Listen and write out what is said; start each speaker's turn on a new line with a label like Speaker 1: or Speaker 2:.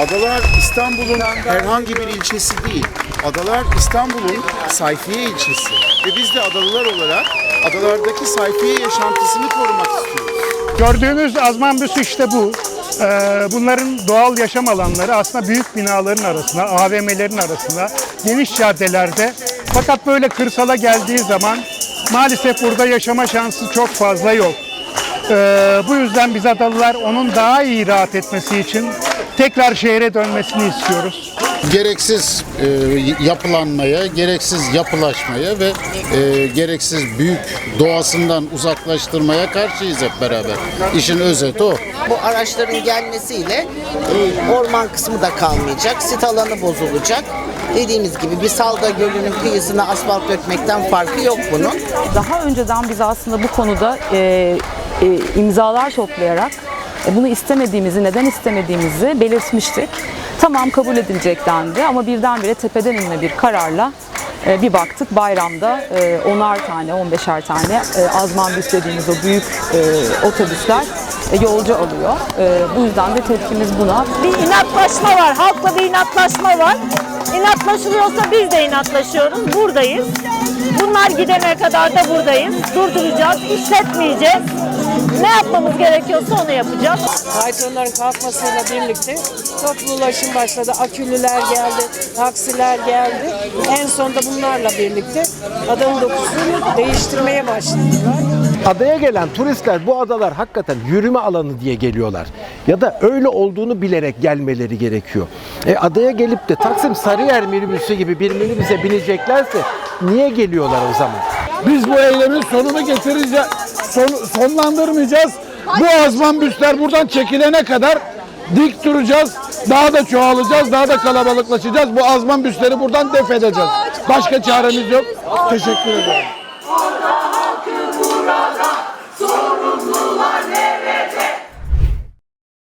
Speaker 1: Adalar İstanbul'un herhangi bir ilçesi değil. Adalar İstanbul'un Sayfiye ilçesi. Ve biz de adalılar olarak adalardaki sayfiye yaşantısını korumak istiyoruz.
Speaker 2: Gördüğünüz azmanbüs işte bu. Ee, bunların doğal yaşam alanları aslında büyük binaların arasında, AVM'lerin arasında, geniş caddelerde. Fakat böyle kırsala geldiği zaman maalesef burada yaşama şansı çok fazla yok. Ee, bu yüzden biz adalılar onun daha iyi rahat etmesi için tekrar şehre dönmesini istiyoruz.
Speaker 3: gereksiz e, yapılanmaya, gereksiz yapılaşmaya ve e, gereksiz büyük doğasından uzaklaştırmaya karşıyız hep beraber. İşin özeti o.
Speaker 4: Bu araçların gelmesiyle e, orman kısmı da kalmayacak, sit alanı bozulacak. Dediğimiz gibi bir salda gölünün kıyısına asfalt dökmekten farkı yok bunun.
Speaker 5: Daha önceden biz aslında bu konuda e, e, imzalar toplayarak e, bunu istemediğimizi, neden istemediğimizi belirtmiştik. Tamam kabul edilecek dendi ama birdenbire tepeden inme bir kararla e, bir baktık bayramda e, onar tane, on beşer tane e, azmanbüs dediğimiz o büyük e, otobüsler yolcu alıyor. E, bu yüzden de tepkimiz buna.
Speaker 6: bir inatlaşma var. Halkla bir inatlaşma var. İnatlaşılıyorsa biz de inatlaşıyoruz. Buradayız. Bunlar gidene kadar da buradayız. Durduracağız, işletmeyeceğiz. Ne yapmamız gerekiyorsa onu yapacağız.
Speaker 7: Faytonların kalkmasıyla birlikte toplu ulaşım başladı. Aküllüler geldi, taksiler geldi. En sonunda bunlarla birlikte adanın dokusunu değiştirmeye başladılar.
Speaker 8: Adaya gelen turistler bu adalar hakikaten yürüme alanı diye geliyorlar. Ya da öyle olduğunu bilerek gelmeleri gerekiyor. E adaya gelip de Taksim Sarıyer minibüsü gibi bir minibüse bineceklerse niye geliyorlar o zaman?
Speaker 9: Biz bu eylemin sonunu getireceğiz. Son, sonlandırmayacağız. Bu azman büsler buradan çekilene kadar dik duracağız. Daha da çoğalacağız, daha da kalabalıklaşacağız. Bu azman büsleri buradan def edeceğiz. Başka çaremiz yok. Teşekkür ederim.